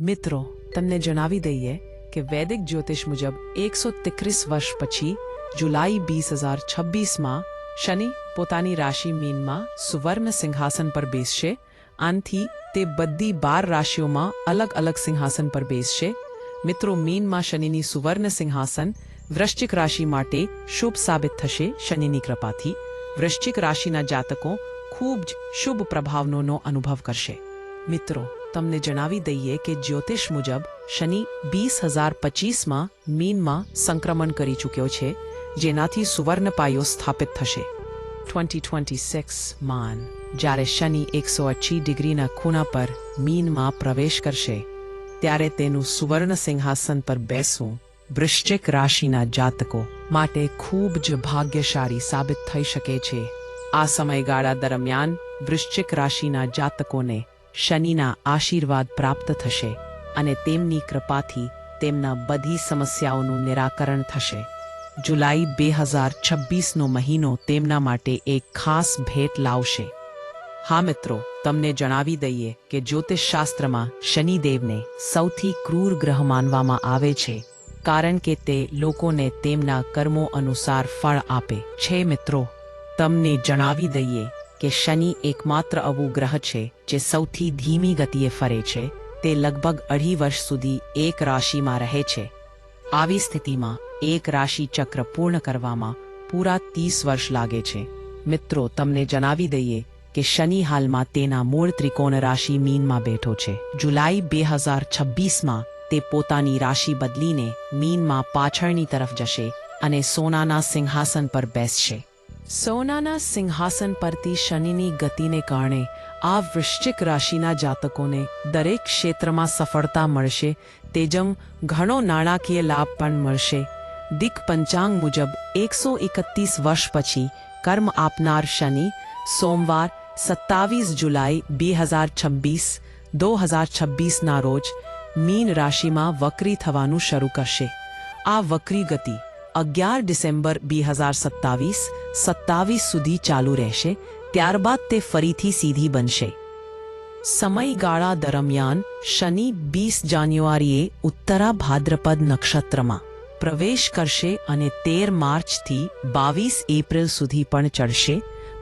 મિત્રો, તમને જણાવી દઈએ કે વૈદિક જ્યોતિષ મુજબ એકસો તેત્રીસ વર્ષ પછી જુલાઈ બીસ હજાર છવ્વીસમાં શનિ પોતાની રાશિ મીનમાં સુવર્ણ સિંહાસન પર બેસશે. આનથી તે બધી બાર રાશિઓમાં અલગ અલગ સિંહાસન પર બેસશે. મિત્રો, મીનમાં શનિની સુવર્ણ સિંહાસન વૃશ્ચિક રાશિ માટે શુભ સાબિત થશે શનિની કૃપાથી. વૃશ્ચિક રાશિના જાતકો ખૂબ જ શુભ પ્રભાવનો અનુભવ કરશે. મિત્રો તમને જણાવી દઈએ કે જ્યોતિષ મુજબ શનિ બીસ હજાર પચીસમાં મીનમાં સંક્રમણ કરી ચૂક્યો છે, જેનાથી સુવર્ણ પાયો સ્થાપિત થશે. ટ્વેન્ટી ટ્વેન્ટી સિક્સ માન જ્યારે શનિ એકસો અચ્છી ડિગ્રીના ખૂણા પર મીનમાં પ્રવેશ કરશે, ત્યારે તેનું સુવર્ણ સિંહાસન પર બેસવું વૃશ્ચિક રાશિના જાતકો માટે ખૂબ જ ભાગ્યશાળી સાબિત થઈ શકે છે. આ સમયગાળા દરમિયાન વૃશ્ચિક રાશિના જાતકોને શનિના આશીર્વાદ પ્રાપ્ત થશે અને તેમની કૃપાથી તેમના બધી સમસ્યાઓનું નિરાકરણ થશે. જુલાઈ બે હજાર છવ્વીસનો મહિનો તેમના માટે એક ખાસ ભેટ લાવશે. હા મિત્રો, તમને જણાવી દઈએ કે જ્યોતિષશાસ્ત્રમાં શનિદેવને સૌથી ક્રૂર ગ્રહ માનવામાં આવે છે, કારણ કે તે લોકોને તેમના કર્મો અનુસાર ફળ આપે છે મિત્રો. તમને જણાવી દઈએ કે શનિ એકમાત્ર એવું ગ્રહ છે, જે સૌથી ધીમી ગતિએ ફરે છે, તે લગભગ અઢી વર્ષ સુધી એક રાશિમાં રહે છે. આવી સ્થિતિમાં એક રાશિ ચક્ર પૂર્ણ કરવામાં પૂરા ત્રીસ વર્ષ લાગે છે. મિત્રો, તમને જણાવી દઈએ કે શનિ હાલમાં તેના મૂળ ત્રિકોણ રાશિ મીનમાં બેઠો છે. જુલાઈ બે હજાર છવ્વીસમાં તે પોતાની રાશિ બદલીને મીનમાં પાછળની તરફ જશે અને સોનાના સિંહાસન પર બેસશે. સોનાના સિંહાસન પરથી શનિની ગતિને કારણે આ વૃશ્ચિક રાશિના જાતકોને દરેક ક્ષેત્રમાં સફળતા મળશે, તેજમ ઘણો નાણાકીય લાભ પણ મળશે. દિક પંચાંગ મુજબ એકસો એકત્રીસ વર્ષ પછી કર્મ આપનાર શનિ સોમવાર સત્તાવીસ જુલાઈ બે હજાર છવ્વીસ દો હજાર છવ્વીસના રોજ મીન રાશિમાં વક્રી થવાનું શરૂ કરશે. આ વક્રી ગતિ અગિયાર ડિસેમ્બર બે હજાર સત્તાવીસ સત્તાવીસ સુધી ચાલુ રહેશે, ત્યારબાદ તે ફરીથી સીધી બનશે. સમયગાળા દરમિયાન શનિ વીસ જાન્યુઆરીએ ઉત્તરા ભાદ્રપદ નક્ષત્રમાં પ્રવેશ કરશે અને તેર માર્ચથી બાવીસ એપ્રિલ સુધી પણ ચડશે.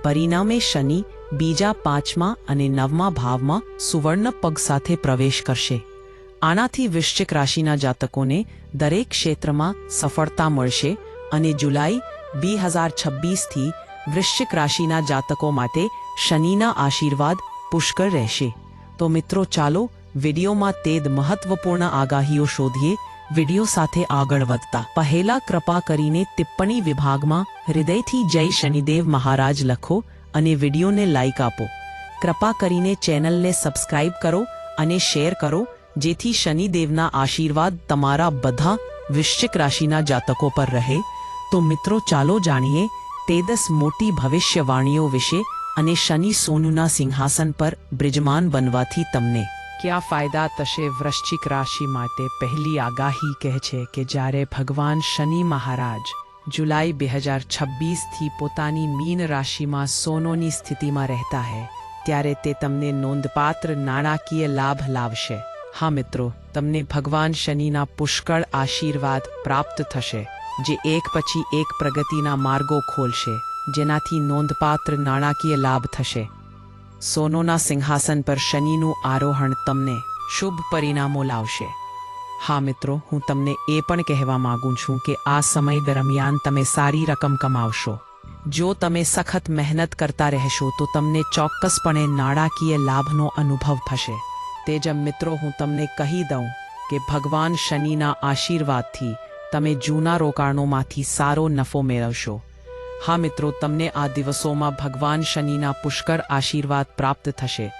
પરિણામે શનિ બીજા પાંચમા અને નવમા ભાવમાં સુવર્ણ પગ સાથે પ્રવેશ કરશે. આનાથી વૃશ્ચિક રાશિના જાતકોને દરેક ક્ષેત્રમાં સફળતા મળશે અને જુલાઈ બે હજાર છવ્વીસથી વૃશ્ચિક રાશિના જાતકો માટે શનિના આશીર્વાદ પુષ્કળ રહેશે. તો મિત્રો, ચાલો વિડીયોમાં તે જ મહત્વપૂર્ણ આગાહીઓ શોધીએ, વીડિયો સાથે આગળ વધતા. પહેલા કૃપા કરીને ટિપ્પણી વિભાગમાં હૃદયથી જય શનિદેવ મહારાજ લખો અને વિડીયોને લાઇક આપો. કૃપા કરીને ચેનલને સબસ્ક્રાઇબ કરો અને શેર કરો જેથી શનિદેવના આશીર્વાદ તમારા બધા વૃશ્ચિક રાશિના જાતકો પર રહે. તો મિત્રો, ચાલો જાણીએ તે દસ મોટી ભવિષ્યવાણીઓ વિશે અને શનિ સોનુના સિંહાસન પર બ્રિજમાન બનવાથી તમને ક્યાં ફાયદા થશે વૃશ્ચિક રાશિ માટે? પહેલી આગાહી કહે છે કે જ્યારે ભગવાન શનિ મહારાજ જુલાઈ બે હજાર છવ્વીસથી પોતાની મીન રાશિમાં સોનોની સ્થિતિમાં રહેતા હે, ત્યારે તે તમને નોંધપાત્ર નાણાકીય લાભ લાવશે. હા મિત્રો, તમને ભગવાન શનિના પુષ્કળ આશીર્વાદ પ્રાપ્ત થશે, જે એક પછી એક પ્રગતિના માર્ગો ખોલશે, જેનાથી નોંધપાત્ર નાણાકીય લાભ થશે. સોનોના સિંહાસન પર શનિનું આરોહણ તમને શુભ પરિણામો લાવશે. હા મિત્રો, હું તમને એ પણ કહેવા માંગુ છું કે આ સમય દરમિયાન તમે સારી રકમ કમાવશો. જો તમે સખત મહેનત કરતા રહેશો તો તમને ચોક્કસપણે નાણાકીય લાભનો અનુભવ થશે. તે જ મિત્રો, હું તમને કહી દઉં કે ભગવાન શનિના આશીર્વાદથી તમે જૂના રોકાણોમાંથી સારો નફો મેળવશો. હા મિત્રો, તમને આ દિવસોમાં ભગવાન શનિના પુષ્કળ આશીર્વાદ પ્રાપ્ત થશે.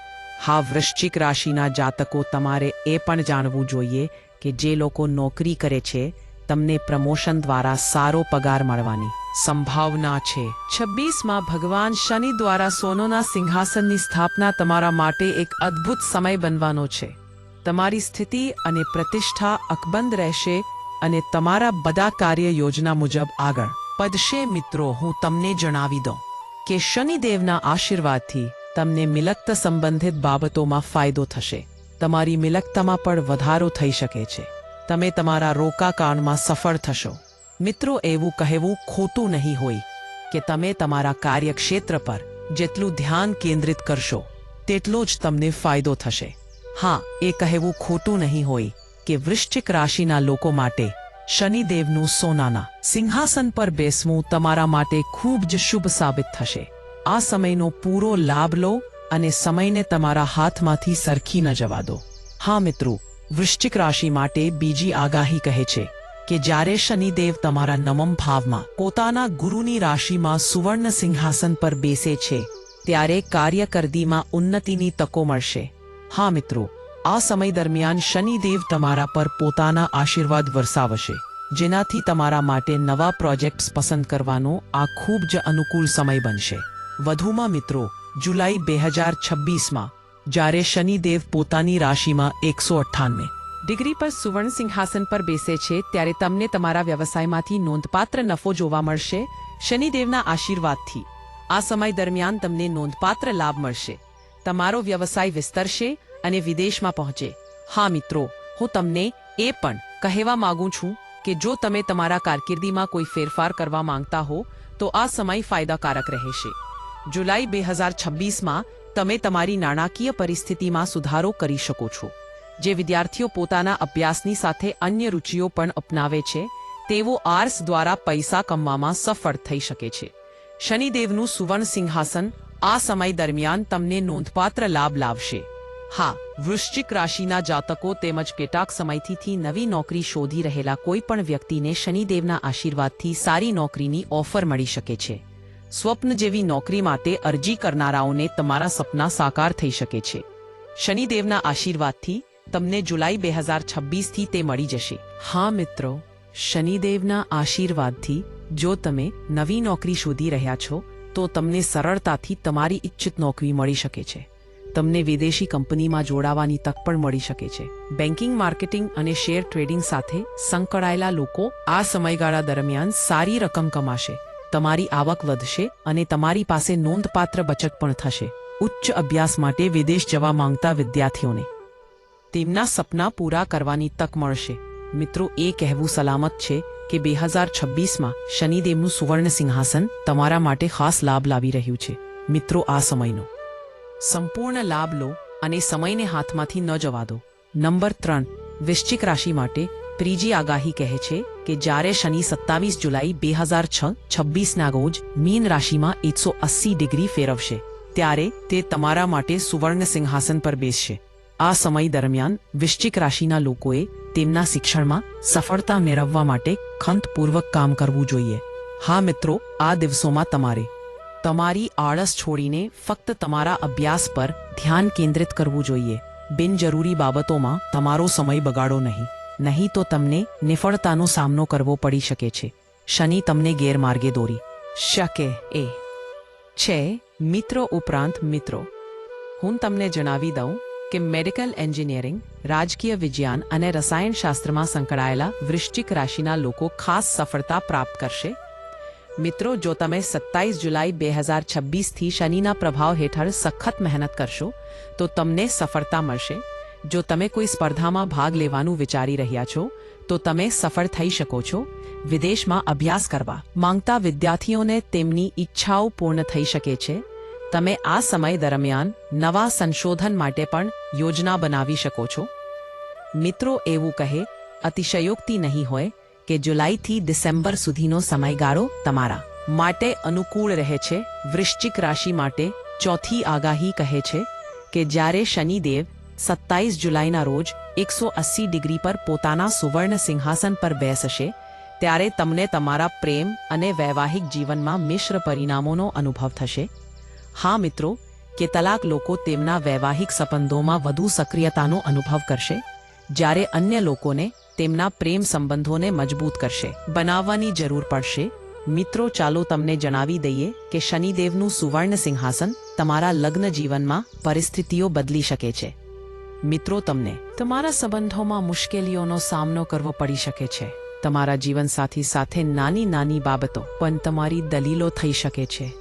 હા, વૃશ્ચિક રાશિના જાતકો, તમારે એ પણ જાણવું જોઈએ કે જે લોકો નોકરી કરે છે તમને પ્રમોશન દ્વારા સારો પગાર મળવાની સંભાવના છે. છવ્વીસમાં ભગવાન શનિ દ્વારા સોનોના સિંહાસનની સ્થાપના તમારા માટે એક અદ્ભુત સમય બનવાનો છે. તમારી સ્થિતિ અને પ્રતિષ્ઠા અકબંધ રહેશે અને તમારા બધા કાર્ય યોજના મુજબ આગળ પદશે મિત્રો, હું તમને જણાવી દઉં કે શનિદેવના આશીર્વાદથી તમને મિલકત સંબંધિત બાબતોમાં ફાયદો થશે. તમારી મિલકતામાં પણ વધારો થઈ શકે છે. તમે તમારા રોકાકાંડમાં સફળ થશો. મિત્રો, એવું કહેવું ખોટું નહીં હોય કે તમે તમારા કાર્યક્ષેત્ર પર જેટલું ધ્યાન કેન્દ્રિત કરશો, તેટલો જ તમને ફાયદો થશે. હા, એ કહેવું ખોટું નહીં હોય કે વૃશ્ચિક રાશિના લોકો માટે શનિદેવનું સોનાના સિંહાસન પર બેસવું તમારા માટે ખૂબ જ શુભ સાબિત થશે. આ સમયનો પૂરો લાભ લો અને સમયને તમારા હાથમાંથી સરખી ન જવા દો. હા, મિત્રો વૃશ્ચિક રાશિ માટે બીજી આગાહી કહે છે કે જ્યારે શનિદેવ તમારા નવમ ભાવમાં પોતાના ગુરુની રાશિમાં સુવર્ણ સિંહાસન પર બેસે છે, ત્યારે કાર્યકર્દીમાં ઉન્નતિની તકો મળશે. હા મિત્રો, આ સમય દરમિયાન શનિદેવ તમારા પર પોતાના આશીર્વાદ વરસાવશે, જેનાથી તમારા માટે નવા પ્રોજેક્ટ્સ પસંદ કરવાનો આ ખૂબ જ અનુકૂળ સમય બનશે. વધુમાં મિત્રો, જુલાઈ બે હજાર છવ્વીસમાં જ્યારે શનિદેવ પોતાની રાશિમાં એકસો અઠ્ઠાનવે ડિગ્રી પર સુવર્ણ સિંહાસન પર બેસે છે, ત્યારે તમને તમારા વ્યવસાયમાંથી નોંધપાત્ર નફો જોવા મળશે, શનિદેવના આશીર્વાદથી. આ સમય દરમિયાન તમને નોંધપાત્ર લાભ મળશે. તમારો વ્યવસાય વિસ્તરશે અને વિદેશમાં પહોંચે. હા મિત્રો, હું તમને એ પણ કહેવા માંગુ છું કે જો તમે તમારા કારકિર્દીમાં કોઈ ફેરફાર કરવા માંગતા હો, તો આ સમય ફાયદાકારક રહેશે. જુલાઈ બે હજાર છવ્વીસમાં તમે તમારી નાણાકીય પરિસ્થિતિમાં સુધારો કરી શકો છો. જે વિદ્યાર્થીઓ પોતાના અભ્યાસની સાથે અન્ય રુચિઓ પણ અપનાવે છે, તેઓ આર્સ દ્વારા પૈસા કમવામાં સફળ થઈ શકે છે. શનિદેવનું સુવર્ણ સિંહાસન આ સમય દરમિયાન તમને નોંધપાત્ર લાભ લાવશે. હા, વૃશ્ચિક રાશિના જાતકો તેમજ કેટલાક સમયથી નવી નોકરી શોધી રહેલા કોઈ પણ વ્યક્તિને શનિદેવના આશીર્વાદથી સારી નોકરીની ઓફર મળી શકે છે. સ્વપ્ન જેવી નોકરી માટે અરજી કરનારાઓને તમારા સપના સાકાર થઈ શકે છે. શનિદેવના આશીર્વાદથી તમને જુલાઈ બે હજાર છવ્વીસથી તે મળી જશે. હા મિત્રો, શનિદેવના આશીર્વાદથી જો તમે નવી નોકરી શોધી રહ્યા છો, તો તમને સરળતાથી તમારી ઇચ્છિત નોકરી મળી શકે છે. તમને વિદેશી કંપનીમાં જોડાવાની તક પણ મળી શકે છે. બેન્કિંગ, માર્કેટિંગ અને શેર ટ્રેડિંગ સાથે સંકળાયેલા લોકો આ સમયગાળા દરમિયાન સારી રકમ કમાશે. તમારી આવક વધશે અને તમારી પાસે નોંધપાત્ર બચત પણ થશે. ઉચ્ચ અભ્યાસ માટે વિદેશ જવા માંગતા વિદ્યાર્થીઓને. તેમના સપના પૂરા કરવાની તક મળશે. મિત્રો, એ કહેવું સલામત છે કે બે હજાર છવ્વીસમાં શનિદેવનું સુવર્ણ સિંહાસન તમારા માટે ખાસ લાભ લાવી રહ્યું છે. મિત્રો, આ સમયનો. સંપૂર્ણ લાભ લો અને સમયને હાથમાંથી ન જવા દો. નંબર ત્રણ, વૃશ્ચિક રાશિ માટે ત્રીજી આગાહી કહે છે કે જ્યારે શનિ સત્તાવીસ જુલાઈ બે હજાર છ, છવ્વીસના રોજ મીન રાશિમાં એકસો અસ્સી ડિગ્રી ફેરવશે, ત્યારે તે તમારા માટે સુવર્ણ સિંહાસન પર બેસશે. આ સમય દરમિયાન વૃશ્ચિક રાશિના લોકોએ તેમના શિક્ષણમાં સફળતા મેળવવા માટે ખંતપૂર્વક કામ કરવું જોઈએ. હા મિત્રો, આ દિવસોમાં તમારે તમારી આળસ છોડીને ફક્ત તમારા અભ્યાસ પર ધ્યાન કેન્દ્રિત કરવું જોઈએ. બિનજરૂરી બાબતોમાં તમારો સમય બગાડો નહીં. નહીં તો તમને નિફળતાનો સામનો કરવો પડી શકે છે. શનિ તમને ગેરમાર્ગે દોરી શકે એ. છે, મિત્રો ઉપરાંત મિત્રો. હું તમને જણાવી દઉં કે મેડિકલ એન્જિનિયરિંગ, રાજકીય વિજ્ઞાન અને રસાયણશાસ્ત્રમાં સંકળાયેલા વૃશ્ચિક રાશિના લોકો ખાસ સફળતા પ્રાપ્ત કરશે. મિત્રો, જો તમે સત્તાઈસ જુલાઈ બે હજાર છવ્વીસથી શનિના પ્રભાવ હેઠળ સખત મહેનત કરશો, તો તમને સફળતા મળશે. જો તમે કોઈ સ્પર્ધામાં ભાગ લેવાનું વિચારી રહ્યા છો, તો તમે સફળ થઈ શકો છો. વિદેશમાં અભ્યાસ કરવા માંગતા વિદ્યાર્થીઓને તેમની ઈચ્છાઓ પૂર્ણ થઈ શકે છે. તમે આ સમય દરમિયાન નવા સંશોધન માટે પણ યોજના બનાવી શકો છો. મિત્રો એવું કહે, અતિશયોક્તિ નહીં હોય કે જુલાઈથી ડિસેમ્બર સુધીનો સમયગાળો તમારા માટે અનુકૂળ રહે છે. વૃશ્ચિક રાશિ માટે ચોથી આગાહી કહે છે કે જ્યારે શનિદેવ સત્તાઈસ જુલાઈના રોજ એકસો અસ્સી ડિગ્રી પર પોતાના સુવર્ણ સિંહાસન પર બેસશે ત્યારે તમને તમારા પ્રેમ અને વૈવાહિક જીવનમાં મિશ્ર પરિણામોનો અનુભવ થશે હા મિત્રો કેટલાક લોકો તેમના વૈવાહિક સંબંધોમાં વધુ સક્રિયતાનો અનુભવ કરશે જ્યારે અન્ય લોકોને તેમના પ્રેમ સંબંધોને મજબૂત કરશે બનાવવાની જરૂર પડશે મિત્રો ચાલો તમને જણાવી દઈએ કે શનિદેવનું સુવર્ણ સિંહાસન તમારા લગ્ન જીવનમાં પરિસ્થિતિઓ બદલી શકે છે મિત્રો, તમને તમારા સંબંધોમાં મુશ્કેલીઓનો સામનો કરવો પડી શકે છે. તમારા જીવનસાથી સાથે નાની નાની બાબતો પણ તમારી દલીલો થઈ શકે છે.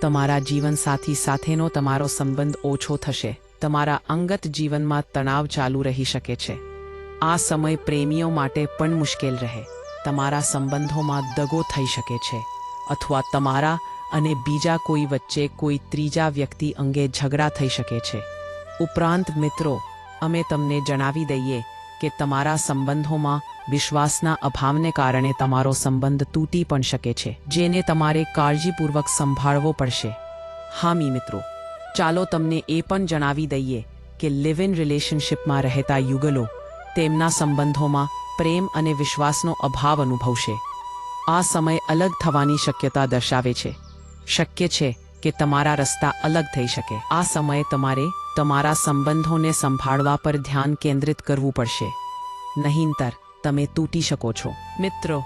તમારા જીવનસાથી સાથેનો તમારો સંબંધ ઓછો થશે. તમારા અંગત જીવનમાં તણાવ ચાલુ રહી શકે છે. આ સમય પ્રેમીઓ માટે પણ મુશ્કેલ રહે. તમારા સંબંધોમાં દગો થઈ શકે છે. અથવા તમારા અને બીજા કોઈ વચ્ચે કોઈ ત્રીજા વ્યક્તિ અંગે ઝઘડા થઈ શકે છે. ઉપરાંત મિત્રો અમે તમને જણાવી દઈએ કે તમારા સંબંધોમાં વિશ્વાસના અભાવને કારણે તમારો સંબંધ તૂટી પણ શકે છે, જેને તમારે કાળજીપૂર્વક સંભાળવો પડશે. હામી મિત્રો. ચાલો તમને એ પણ જણાવી દઈએ કે લિવ ઇન રિલેશનશિપમાં રહેતા યુગલો તેમના સંબંધોમાં પ્રેમ અને વિશ્વાસનો અભાવ અનુભવશે. આ સમય અલગ થવાની શક્યતા દર્શાવે છે. શક્ય છે કે તમારા રસ્તા અલગ થઈ શકે. આ સમયે તમારે તમારા સંબંધોને સંભાળવા પર ધ્યાન કેન્દ્રિત કરવું પડશે. નહીંતર, તમે તૂટી શકો છો. મિત્રો,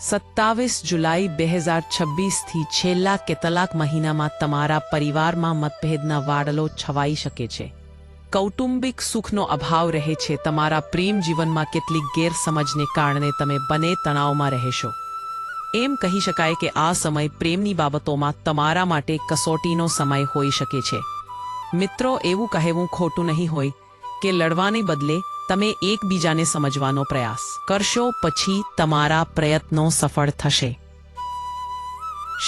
સત્તાવીસ જુલાઈ બે હજાર છવ્વીસથી છેલ્લા કેટલાક મહિનામાં તમારા પરિવારમાં મતભેદના વાડલો છવાઈ શકે છે. કૌટુંબિક સુખનો અભાવ રહે છે. તમારા પ્રેમ જીવનમાં કેટલીક ગેરસમજને કારણે તમે બને તણાવમાં રહેશો. એમ કહી શકાય કે આ સમય પ્રેમની બાબતોમાં તમારા માટે કસોટીનો સમય હોઈ શકે છે. મિત્રો, એવું કહેવું ખોટું નહીં હોય કે લડવાને બદલે તમે એકબીજાને સમજવાનો પ્રયાસ કરશો, પછી તમારા પ્રયત્નો સફળ થશે.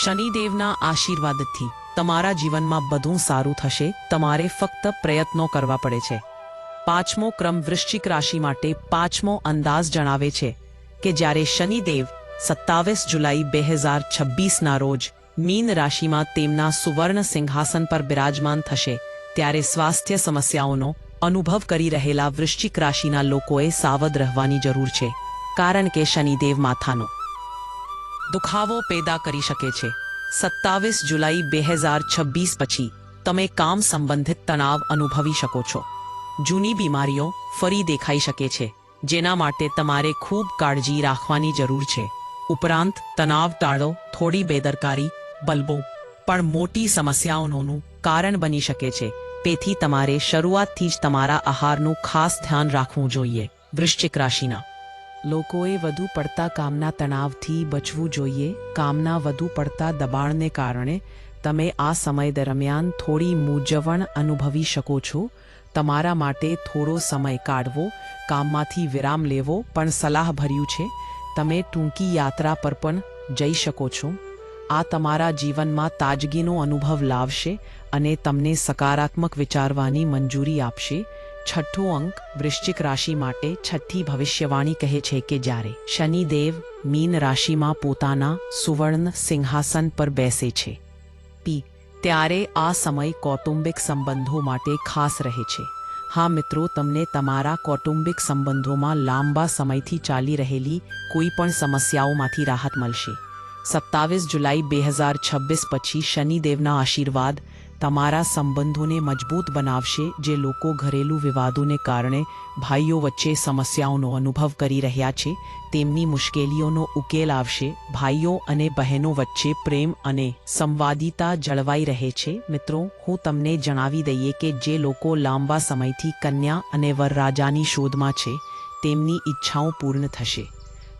શનિદેવના આશીર્વાદથી તમારા જીવનમાં બધું સારું થશે, તમારે ફક્ત પ્રયત્નો કરવા પડે છે. પાંચમો ક્રમ વૃશ્ચિક રાશિ માટે પાંચમો અંદાજ જણાવે છે કે જ્યારે શનિદેવ સત્તાવીસ જુલાઈ બે હજાર છવ્વીસના રોજ મીન રાશિમાં તેમના સુવર્ણ સિંહાસન પર બિરાજમાન થશે ત્યારે સ્વાસ્થ્ય સમસ્યાઓનો અનુભવ કરી રહેલા વૃશ્ચિક રાશિના લોકોએ સાવધ રહેવાની જરૂર છે, કારણ કે શનિદેવ માથાનો દુખાવો પેદા કરી શકે છે. સત્તાવીસ જુલાઈ બે હજાર છવ્વીસ પછી તમે કામ સંબંધિત તણાવ અનુભવી શકો છો. જૂની બીમારીઓ ફરી દેખાઈ શકે છે, જેના માટે તમારે ખૂબ કાળજી રાખવાની જરૂર છે. ઉપરાંત, તણાવ ટાળો, થોડી બેદરકારી, બલ્બો પણ મોટી સમસ્યાઓનું કારણ બની શકે છે. તેથી તમારે શરૂઆતથી જ તમારા આહારનું ખાસ ધ્યાન રાખવું જોઈએ. વૃશ્ચિક રાશિના. લોકોએ વધુ પડતા કામના તણાવથી બચવું જોઈએ. કામના વધુ પડતા દબાણને કારણે તમે આ સમય દરમિયાન થોડી મૂંઝવણ અનુભવી શકો છો. તમારા માટે થોડો સમય કાઢવો, કામમાંથી વિરામ લેવો પણ સલાહભર્યું છે. તમે ટૂંકી યાત્રા પર પણ જઈ શકો છો. આ તમારા જીવનમાં તાજગીનો અનુભવ લાવશે અને તમને સકારાત્મક વિચારવાની મંજૂરી આપશે. છઠ્ઠો અંક, વૃશ્ચિક રાશિ માટે છઠ્ઠી ભવિષ્યવાણી કહે છે કે જ્યારે શનિદેવ મીન રાશિમાં પોતાના સુવર્ણ સિંહાસન પર બેસે છે. પી, ત્યારે આ સમય કૌટુંબિક સંબંધો માટે ખાસ રહે છે. હા મિત્રો, તમને તમારા કૌટુંબિક સંબંધોમાં લાંબા સમયથી ચાલી રહેલી કોઈ પણ સમસ્યાઓમાંથી રાહત મળશે. સત્તાવીસ જુલાઈ બે હજાર છવ્વીસ પછી શનિદેવના આશીર્વાદ તમારા સંબંધોને મજબૂત બનાવશે જે લોકો ઘરેલું વિવાદોને કારણે ભાઈઓ વચ્ચે સમસ્યાઓનો અનુભવ કરી રહ્યા છે તેમની મુશ્કેલીઓનો ઉકેલ આવશે ભાઈઓ અને બહેનો વચ્ચે પ્રેમ અને સંવાદિતા જળવાઈ રહે છે મિત્રો હું તમને જણાવી દઈએ કે જે લોકો લાંબા સમયથી કન્યા અને વરરાજાની શોધમાં છે તેમની ઈચ્છાઓ પૂર્ણ થશે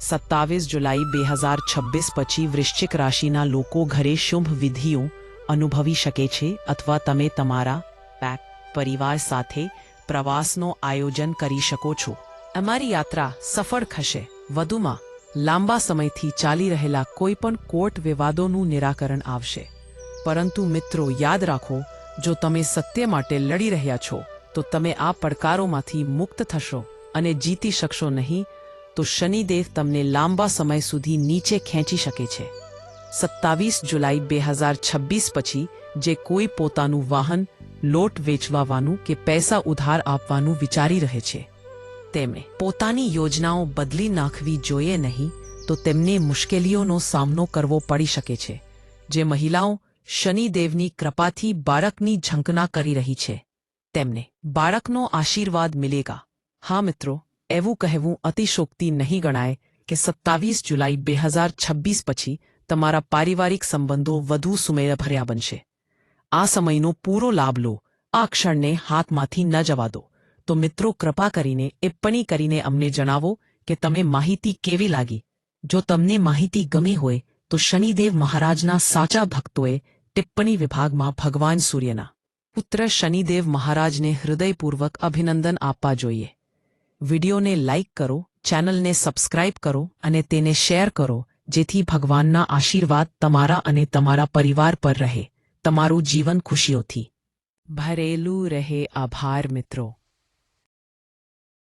સત્તાવીસ જુલાઈ બે હજાર છવ્વીસ પછી વૃશ્ચિક રાશિના લોકો ઘરે શુભ વિધિઓ અનુભવી શકે છે અથવા તમે તમારા પેક પરિવાર સાથે પ્રવાસનો આયોજન કરી શકો છો. અમારી યાત્રા સફળ થશે. વધુમાં, લાંબા સમયથી ચાલી રહેલા કોઈપણ કોર્ટ વિવાદોનું નિરાકરણ આવશે. પરંતુ મિત્રો, યાદ રાખો, જો તમે સત્ય માટે લડી રહ્યા છો, તો તમે આ પડકારોમાંથી મુક્ત થશો અને જીતી શકશો નહીં તો શનિદેવ તમને લાંબા સમય સુધી નીચે ખેંચી શકે છે. સત્તાવીસ જુલાઈ બે હજાર છવ્વીસ પછી જે કોઈ પોતાનું વાહન, લોટ વેચવાવાનું કે પૈસા ઉધાર આપવાનું વિચારી રહે છે. તેમણે પોતાની યોજનાઓ બદલી નાખવી જોઈએ નહીં, તો તેમને મુશ્કેલીઓનો સામનો કરવો પડી શકે છે, જે મહિલાઓ શનિદેવની કૃપાથી બાળકની ઝંકના કરી રહી છે. તેમને બાળકનો આશીર્વાદ મિલેગા. હા મિત્રો એવું કહેવું અતિશોક્તિ નહીં ગણાય કે સત્તાવીસ જુલાઈ બે હજાર છવ્વીસ પછી તમારા પારિવારિક સંબંધો વધુ સુમેળભર્યા બનશે. આ સમયનો પૂરો લાભ લો. આ ક્ષણને હાથમાંથી ન જવા દો. તો મિત્રો, કૃપા કરીને ટિપ્પણી કરીને અમને જણાવો કે તમે માહિતી કેવી લાગી. જો તમને માહિતી ગમી હોય, તો શનિદેવ મહારાજના સાચા ભક્તોએ ટિપ્પણી વિભાગમાં ભગવાન સૂર્યના પુત્ર શનિદેવ મહારાજને હૃદયપૂર્વક અભિનંદન આપવા જોઈએ. વિડિયોને લાઇક કરો, ચેનલને સબસ્ક્રાઇબ કરો અને તેને શેર કરો, જેથી ભગવાનના આશીર્વાદ તમારા અને તમારા પરિવાર પર રહે. તમારું જીવન ખુશીઓથી ભરેલું રહે. આભાર મિત્રો.